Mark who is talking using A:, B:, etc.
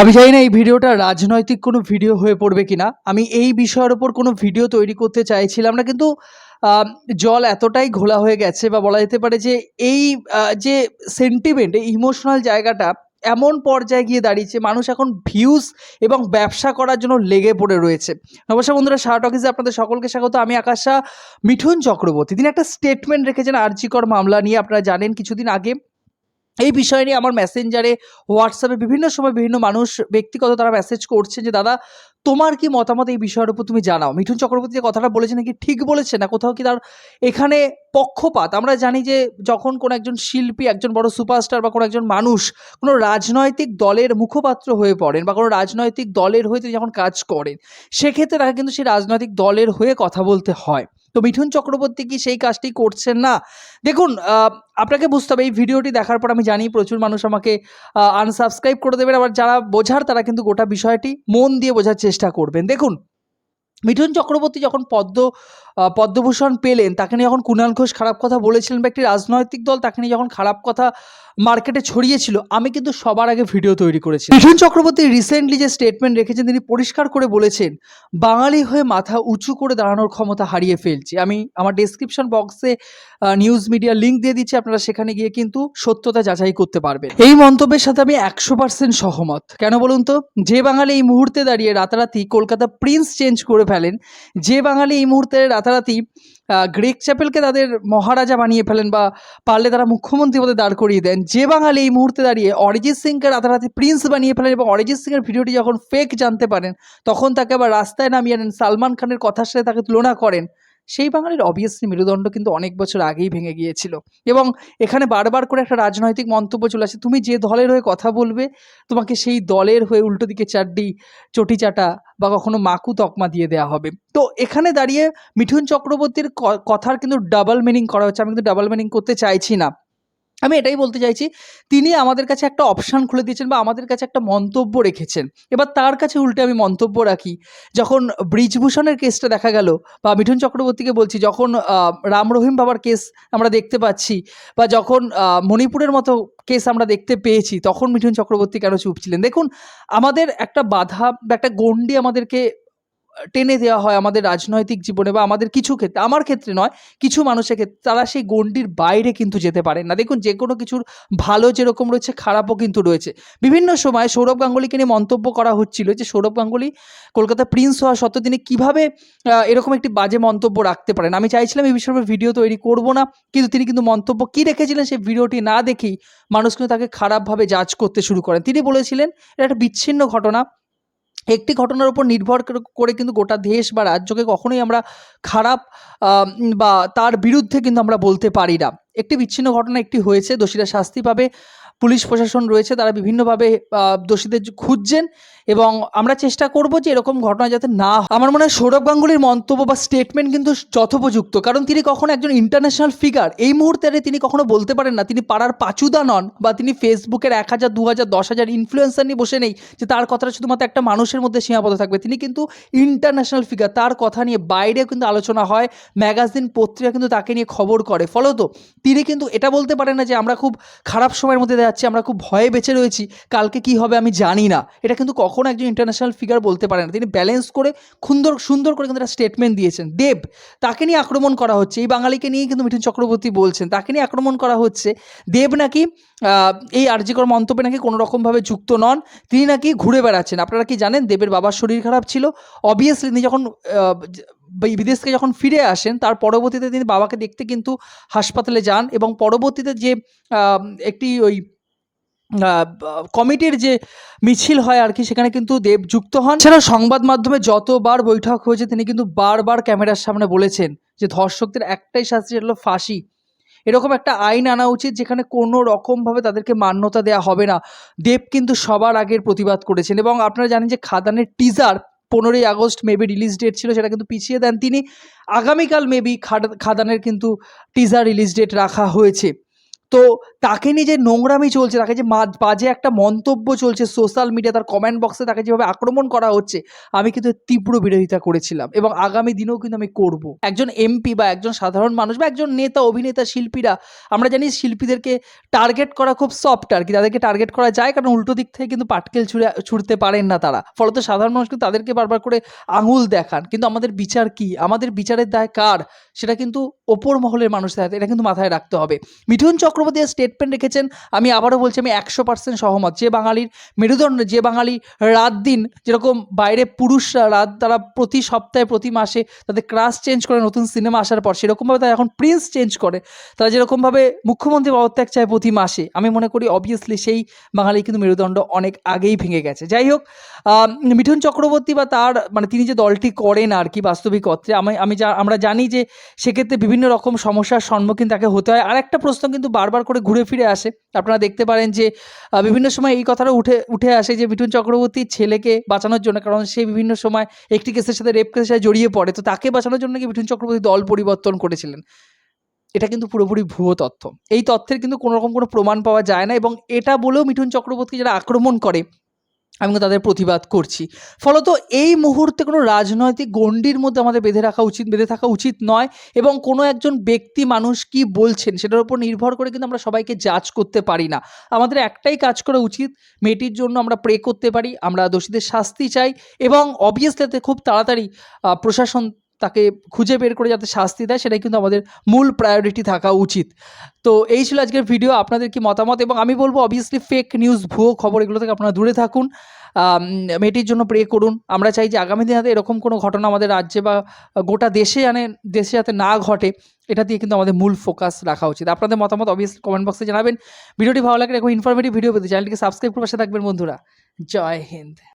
A: আমি জানি না এই ভিডিওটা রাজনৈতিক কোনো ভিডিও হয়ে পড়বে কিনা। আমি এই বিষয়ের ওপর কোনো ভিডিও তৈরি করতে চাইছিলাম না, কিন্তু জল এতটাই ঘোলা হয়ে গেছে বা বলা যেতে পারে যে এই যে সেন্টিমেন্ট এই ইমোশনাল জায়গাটা এমন পর্যায়ে গিয়ে দাঁড়িয়েছে, মানুষ এখন ভিউজ এবং ব্যবসা করার জন্য লেগে পড়ে রয়েছে। নমস্কার বন্ধুরা শাহ টকিজে আপনাদের সকলকে স্বাগত। আমি আকাশা, মিঠুন চক্রবর্তী। তিনি একটা স্টেটমেন্ট রেখেছেন আর্জিকর মামলা নিয়ে, আপনারা জানেন, কিছুদিন আগে। এই বিষয় নিয়ে আমার মেসেঞ্জারে হোয়াটসঅ্যাপে বিভিন্ন সময় বিভিন্ন মানুষ, ব্যক্তিগত তারা মেসেজ করছে যে, দাদা, তোমার কি মতামত এই বিষয়ের উপর তুমি জানাও? মিঠুন চক্রবর্তী যে কথাটা বলেছে নাকি ঠিক বলেছে না, কোথাও কি তার এখানে পক্ষপাত? আমরা জানি যে, যখন কোনো একজন শিল্পী, একজন বড় সুপারস্টার বা কোনো একজন মানুষ কোনো রাজনৈতিক দলের মুখপাত্র হয়ে পড়েন বা কোনো রাজনৈতিক দলের হয়ে তিনি যখন কাজ করেন, সেক্ষেত্রে তাকে কিন্তু সেই রাজনৈতিক দলের হয়ে কথা বলতে হয়। তো মিঠুন চক্রবর্তী কি সেই কাজটি করছেন না? দেখুন আপনাকে বুঝতে হবে, এই ভিডিওটি দেখার পর আমি জানি প্রচুর মানুষ আমাকে আনসাবস্ক্রাইব করে দেবেন। আবার যারা বোঝার, তারা কিন্তু গোটা বিষয়টি মন দিয়ে বোঝার চেষ্টা করবেন। দেখুন, মিঠুন চক্রবর্তী যখন পদ্ম পদ্মভূষণ পেলেন, তাকে নিয়ে যখন কুণাল ঘোষ খারাপ কথা বলেছিলেন বা একটি রাজনৈতিক দল, তাকে নিয়ে যখন খারাপ কথা মার্কেটে ছড়িয়েছিল। আমি কিন্তু সবার আগে ভিডিও তৈরি করেছি। মিঠুন চক্রবর্তী রিসেন্টলি যে স্টেটমেন্ট রেখেছেন তিনি পরিষ্কার করে বলেছেন বাঙালি হয়ে মাথা উঁচু করে দাঁড়ানোর ক্ষমতা হারিয়ে ফেলছি। আমি আমার ডেসক্রিপশন বক্সে নিউজ মিডিয়া লিঙ্ক দিয়ে দিচ্ছি আপনারা সেখানে গিয়ে কিন্তু সত্যতা যাচাই করতে পারবেন। এই মন্তব্যের সাথে আমি একশো পার্সেন্ট সহমত। কেন বলুন তো? যে বাঙালি এই মুহূর্তে দাঁড়িয়ে রাতারাতি কলকাতা প্রিন্স চেঞ্জ করে ফেলেন যে বাঙালি এই মুহূর্তে রাতারাতি গ্রেক চ্যাপেলকে তাদের মহারাজা বানিয়ে ফেলেন বা পারলে তারা মুখ্যমন্ত্রী পদে দাঁড় করিয়ে দেন। যে বাঙালি এই মুহূর্তে দাঁড়িয়ে অরিজিৎ সিংকে রাতারাতি প্রিন্স বানিয়ে ফেলেন এবং অরিজিৎ সিংয়ের ভিডিওটি যখন ফেক জানতে পারেন, তখন তাকে আবার রাস্তায় নামিয়ে আনেন। সালমান খানের কথার সাথে তাকে তুলনা করেন। সেই বাঙালির অবভিয়াসলি মেরুদণ্ড কিন্তু অনেক বছর আগেই ভেঙে গিয়েছিল। এবং এখানে বারবার করে একটা রাজনৈতিক মন্তব্য চলে আসে, তুমি যে দলের হয়ে কথা বলবে, তোমাকে সেই দলের হয়ে উল্টো দিকে চাড্ডি চটি চাটা বা কখনো মাকু তকমা দিয়ে দেওয়া হবে। তো এখানে দাঁড়িয়ে মিঠুন চক্রবর্তীর কথার কিন্তু ডাবল মিনিং করা হচ্ছে। আমি কিন্তু ডাবল মিনিং করতে চাইছি না। আমি এটাই বলতে চাইছি, তিনি আমাদের কাছে একটা অপশান খুলে দিয়েছেন বা আমাদের কাছে একটা মন্তব্য রেখেছেন। এবার তার কাছে উল্টে আমি মন্তব্য রাখি, যখন ব্রিজভূষণের কেসটা দেখা গেল বা মিঠুন চক্রবর্তীকে বলছি, যখন রাম রহিম বাবার কেস আমরা দেখতে পাচ্ছি বা যখন মণিপুরের মতো কেস আমরা দেখতে পেয়েছি, তখন মিঠুন চক্রবর্তী কেন চুপ ছিলেন? দেখুন, আমাদের একটা বাধা বা একটা গণ্ডি আমাদেরকে টেনে দেওয়া হয় আমাদের রাজনৈতিক জীবনে বা আমাদের কিছু ক্ষেত্রে, আমার ক্ষেত্রে নয়, কিছু মানুষের ক্ষেত্রে, তারা সেই গণ্ডির বাইরে কিন্তু যেতে পারেন না। দেখুন, যে কোনো কিছুর ভালো যেরকম রয়েছে, খারাপও কিন্তু রয়েছে। বিভিন্ন সময় সৌরভ গাঙ্গুলিকে নিয়ে মন্তব্য করা হচ্ছিল যে সৌরভ গাঙ্গুলি কলকাতা প্রিন্স হওয়া সত্ত্বেও তিনি কীভাবে এরকম একটি বাজে মন্তব্য রাখতে পারেন। আমি চাইছিলাম এই বিষয়ে ভিডিও তৈরি করব না, কিন্তু তিনি কিন্তু মন্তব্য কী রেখেছিলেন সেই ভিডিওটি না দেখেই মানুষ কিন্তু তাকে খারাপভাবে জাজ করতে শুরু করেন। তিনি বলেছিলেন, এটা একটা বিচ্ছিন্ন ঘটনা একটি ঘটনার উপর নির্ভর করে- কিন্তু গোটা দেশ বা রাজ্যকে কখনোই আমরা খারাপ বা তার বিরুদ্ধে কিন্তু আমরা বলতে পারি না। একটি বিচ্ছিন্ন ঘটনা, একটি হয়েছে, দোষীরা শাস্তি পাবে, পুলিশ, প্রশাসন রয়েছে, তারা বিভিন্নভাবে দোষীদের খুঁজছেন এবং আমরা চেষ্টা করব যে এরকম ঘটনা যাতে না হয়। আমার মনে হয় সৌরভ গাঙ্গুলির মন্তব্য বা স্টেটমেন্ট কিন্তু যথোপযুক্ত, কারণ তিনি কখনো একজন ইন্টারন্যাশনাল ফিগার এই মুহূর্তে তিনি কখনো বলতে পারেন না, তিনি পাড়ার পাচুদা নন বা তিনি ফেসবুকের এক হাজার, দু হাজার, দশ হাজার ইনফ্লুয়েন্সার নিয়ে বসে নেই যে তার কথাটা শুধুমাত্র একটা মানুষের মধ্যে সীমাবদ্ধ থাকবে তিনি কিন্তু ইন্টারন্যাশনাল ফিগার তার কথা নিয়ে বাইরেও কিন্তু আলোচনা হয়, ম্যাগাজিন, পত্রিকা কিন্তু তাকে নিয়ে খবর করে ফলত তিনি কিন্তু এটা বলতে পারেন না যে আমরা খুব খারাপ সময়ের মধ্যে যাচ্ছি, আমরা খুব ভয়ে বেঁচে রয়েছি, কালকে কি হবে আমি জানি না। এটা কিন্তু কখনো একজন ইন্টারন্যাশনাল ফিগার বলতে পারে না। তিনি ব্যালেন্স করে সুন্দর সুন্দর করে কিন্তু একটা স্টেটমেন্ট দিয়েছেন। দেব, তাকে নিয়ে আক্রমণ করা হচ্ছে। এই বাঙালিকে নিয়ে কিন্তু মিঠুন চক্রবর্তী বলছেন, তাকে নিয়ে আক্রমণ করা হচ্ছে। দেব নাকি এই আর্যিকর মন্তব্যে নাকি কোনো রকমভাবে যুক্ত নন। তিনি নাকি ঘুরে বেড়াচ্ছেন। আপনারা কি জানেন, দেবের বাবার শরীর খারাপ ছিল। অবভিয়াসলি তিনি যখন বিদেশ থেকে যখন ফিরে আসেন, তার পরবর্তীতে তিনি বাবাকে দেখতে কিন্তু হাসপাতালে যান এবং পরবর্তীতে যে একটি ওই কমিটির যে মিছিল হয় আর কি, সেখানে কিন্তু দেব যুক্ত হন। এছাড়া সংবাদ মাধ্যমে যতবার বৈঠক হয়েছে, তিনি কিন্তু বারবার ক্যামেরার সামনে বলেছেন যে, ধর্ষকদের একটাই শাস্তি সেটা হলো ফাঁসি। এরকম একটা আইন আনা উচিত যেখানে কোনো রকমভাবে তাদেরকে মান্যতা দেওয়া হবে না। দেব কিন্তু সবার আগের প্রতিবাদ করেছেন এবং আপনারা জানেন যে, খাদানের টিজার পনেরোই আগস্ট মেবি রিলিজ ডেট ছিল, সেটা কিন্তু পিছিয়ে দেন তিনি। আগামীকাল মেবি খাদানের কিন্তু টিজার রিলিজ ডেট রাখা হয়েছে। তো তাকে নিয়ে যে নোংরামি চলছে, তাকে যে বাজে একটা মন্তব্য চলছে সোশ্যাল মিডিয়া তার কমেন্ট বক্সে তাকে যেভাবে আক্রমণ করা হচ্ছে, আমি কিন্তু তীব্র বিরোধিতা করেছিলাম এবং আগামী দিনেও কিন্তু আমি করব। একজন এমপি বা একজন সাধারণ মানুষ বা একজন নেতা, অভিনেতা, শিল্পীরা, আমরা জানি শিল্পীদেরকে টার্গেট করা খুব সফট আর কি, তাদেরকে টার্গেট করা যায় কারণ উল্টো দিক থেকে কিন্তু পাটকেল ছুঁড়ে ছুটতে পারেন না তারা। ফলত সাধারণ মানুষ কিন্তু তাদেরকে বারবার করে আঙুল দেখান। কিন্তু আমাদের বিচার কি? আমাদের বিচারের দায় কার? সেটা কিন্তু ওপর মহলের মানুষের হাতে, এটা কিন্তু মাথায় রাখতে হবে। মিঠুন চক্রবর্তী স্টেটমেন্ট রেখেছেন, আমি আবারও বলছি, আমি একশো পার্সেন্ট সহমত। যে বাঙালির মেরুদণ্ড, যে বাঙালি রাত দিন, যেরকম বাইরে পুরুষরা রাত, তারা প্রতি সপ্তাহে, প্রতি মাসে তাদের ক্রাশ চেঞ্জ করে, নতুন সিনেমা আসার পর, সেরকমভাবে তারা এখন প্রিন্স চেঞ্জ করে। তারা যেরকমভাবে মুখ্যমন্ত্রী পদত্যাগ চায় প্রতি মাসে, আমি মনে করি অবভিয়াসলি সেই বাঙালি কিন্তু মেরুদণ্ড অনেক আগেই ভেঙে গেছে। যাই হোক মিঠুন চক্রবর্তী বা তার মানে তিনি যে দলটি করেন আর কি বাস্তবিক অর্থে, আমি আমি যা, আমরা জানি যে সেক্ষেত্রে বিভিন্ন রকম সমস্যার সম্মুখীন তাকে হতে হয়। আর একটা প্রশ্ন কিন্তু বারবার করে ঘুরে ফিরে আসে। আপনারা দেখতে পারেন যে বিভিন্ন সময় এই কথাটা উঠে উঠে আসে যে, মিঠুন চক্রবর্তীর ছেলেকে বাঁচানোর জন্য, কারণ সে বিভিন্ন সময় একটি কেসের সাথে রেপ কেসের সাথে জড়িয়ে পড়ে। তো তাকে বাঁচানোর জন্য কি মিঠুন চক্রবর্তী দল পরিবর্তন করেছিলেন? এটা কিন্তু পুরোপুরি ভুয়ো তথ্য। এই তথ্যের কিন্তু কোনো রকম কোনো প্রমাণ পাওয়া যায় না এবং এটা বলেও মিঠুন চক্রবর্তী যারা আক্রমণ করে আমি তাদের প্রতিবাদ করছি। ফলত এই মুহূর্তে কোনো রাজনৈতিক গণ্ডির মধ্যে আমাদের বেঁধে রাখা উচিত বেঁধে থাকা উচিত নয় এবং কোনো একজন ব্যক্তি মানুষ কি বলছেন সেটার উপর নির্ভর করে কিন্তু আমরা সবাইকে জাজ করতে পারি না। আমাদের একটাই কাজ করা উচিত, মেয়েটির জন্য আমরা প্রে করতে পারি, আমরা দোষীদের শাস্তি চাই এবং অবভিয়াসলি খুব তাড়াতাড়ি প্রশাসন তাকে খুঁজে বের করে যাতে শাস্তি দেয়, সেটাই কিন্তু আমাদের মূল প্রায়োরিটি থাকা উচিত। তো এই ছিল আজকের ভিডিও আপনাদের কি মতামত? এবং আমি বলব অবভিয়াসলি ফেক নিউজ ভুয়ো খবর, এগুলো থেকে আপনারা দূরে থাকুন। মেয়েটির জন্য প্রে করুন। আমরা চাই যে আগামী দিনে এরকম কোনো ঘটনা আমাদের রাজ্যে বা গোটা দেশে জানে দেশে যাতে না ঘটে, এটা দিয়ে কিন্তু আমাদের মূল ফোকাস রাখা উচিত। আপনাদের মতামত অবভিয়াসলি কমেন্ট বক্সে জানাবেন। ভিডিওটি ভালো লাগলে এরকম ইনফরমেটিভ ভিডিও পেতে চ্যানেলটিকে সাবস্ক্রাইব করে পাশে থাকবেন বন্ধুরা। জয় হিন্দ।